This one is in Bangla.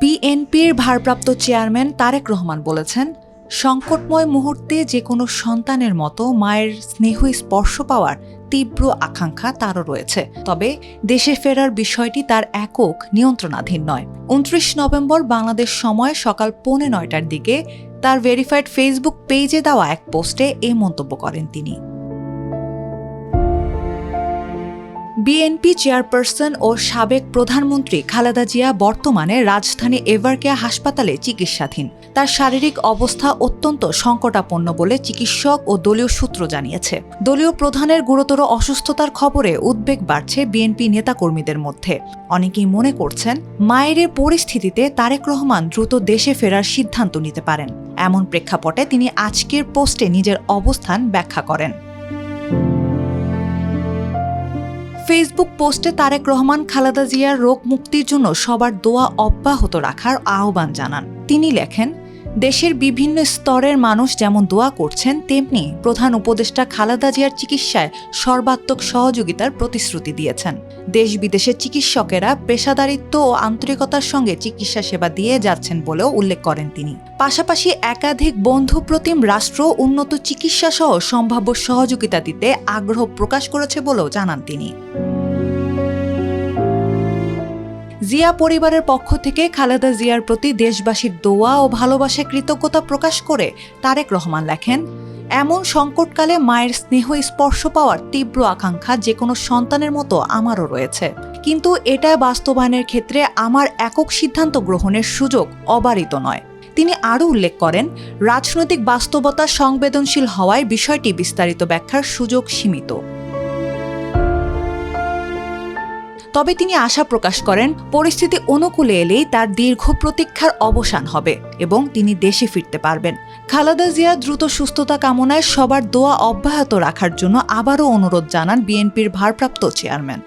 বিএনপির ভারপ্রাপ্ত চেয়ারম্যান তারেক রহমান বলেছেন, সংকটময় মুহূর্তে যে কোনো সন্তানের মতো মায়ের স্নেহ স্পর্শ পাওয়ার তীব্র আকাঙ্ক্ষা তারও রয়েছে। তবে দেশে ফেরার বিষয়টি তার একক নিয়ন্ত্রণাধীন নয়। উনত্রিশ নভেম্বর বাংলাদেশ সময় সকাল পৌনে নয়টার দিকে তার ভেরিফাইড ফেসবুক পেজে দেওয়া এক পোস্টে এই মন্তব্য করেন তিনি। বিএনপি চেয়ারপারসন ও সাবেক প্রধানমন্ত্রী খালেদা জিয়া বর্তমানে রাজধানী এভারকেয়া হাসপাতালে চিকিৎসাধীন। তার শারীরিক অবস্থা অত্যন্ত সংকটাপন্ন বলে চিকিৎসক ও দলীয় সূত্র জানিয়েছে। দলীয় প্রধানের গুরুতর অসুস্থতার খবরে উদ্বেগ বাড়ছে বিএনপি নেতাকর্মীদের মধ্যে। অনেকেই মনে করছেন, মায়ের পরিস্থিতিতে তারেক রহমান দ্রুত দেশে ফেরার সিদ্ধান্ত নিতে পারেন। এমন প্রেক্ষাপটে তিনি আজকের পোস্টে নিজের অবস্থান ব্যাখ্যা করেন। ফেসবুক পোস্টে তারেক রহমান, খালেদা জিয়ার রোগ মুক্তির জন্য সবার দোয়া অব্যাহত রাখার আহ্বান জানান। তিনি লেখেন দেশের বিভিন্ন স্তরের মানুষ যেমন দোয়া করছেন, তেমনি প্রধান উপদেষ্টা খালেদা জিয়ার চিকিৎসায় সর্বাত্মক সহযোগিতার প্রতিশ্রুতি দিয়েছেন। দেশ বিদেশের চিকিৎসকেরা পেশাদারিত্ব ও আন্তরিকতার সঙ্গে চিকিৎসা সেবা দিয়ে যাচ্ছেন বলেও উল্লেখ করেন তিনি। পাশাপাশি একাধিক বন্ধু প্রতিম রাষ্ট্র উন্নত চিকিৎসা সহ সম্ভাব্য সহযোগিতা দিতে আগ্রহ প্রকাশ করেছে বলেও জানান তিনি। জিয়া পরিবারের পক্ষ থেকে খালেদা জিয়ার প্রতি দেশবাসীর দোয়া ও ভালোবাসায় কৃতজ্ঞতা প্রকাশ করে তারেক রহমান লেখেন, এমন সংকটকালে মায়ের স্নেহ স্পর্শ পাওয়ার তীব্র আকাঙ্ক্ষা যে কোনো সন্তানের মতো আমারও রয়েছে। কিন্তু এটা বাস্তবায়নের ক্ষেত্রে আমার একক সিদ্ধান্ত গ্রহণের সুযোগ অবারিত নয়। তিনি আরও উল্লেখ করেন, রাজনৈতিক বাস্তবতা সংবেদনশীল হওয়ায় বিষয়টি বিস্তারিত ব্যাখ্যার সুযোগ সীমিত। তবে তিনি আশা প্রকাশ করেন, পরিস্থিতি অনুকূলে এলেই তার দীর্ঘ প্রতীক্ষার অবসান হবে এবং তিনি দেশে ফিরতে পারবেন। খালাদা জিয়া দ্রুত সুস্থতা কামনায় সবার দোয়া অব্যাহত রাখার জন্য আবারও অনুরোধ জানান বিএনপির ভারপ্রাপ্ত চেয়ারম্যান।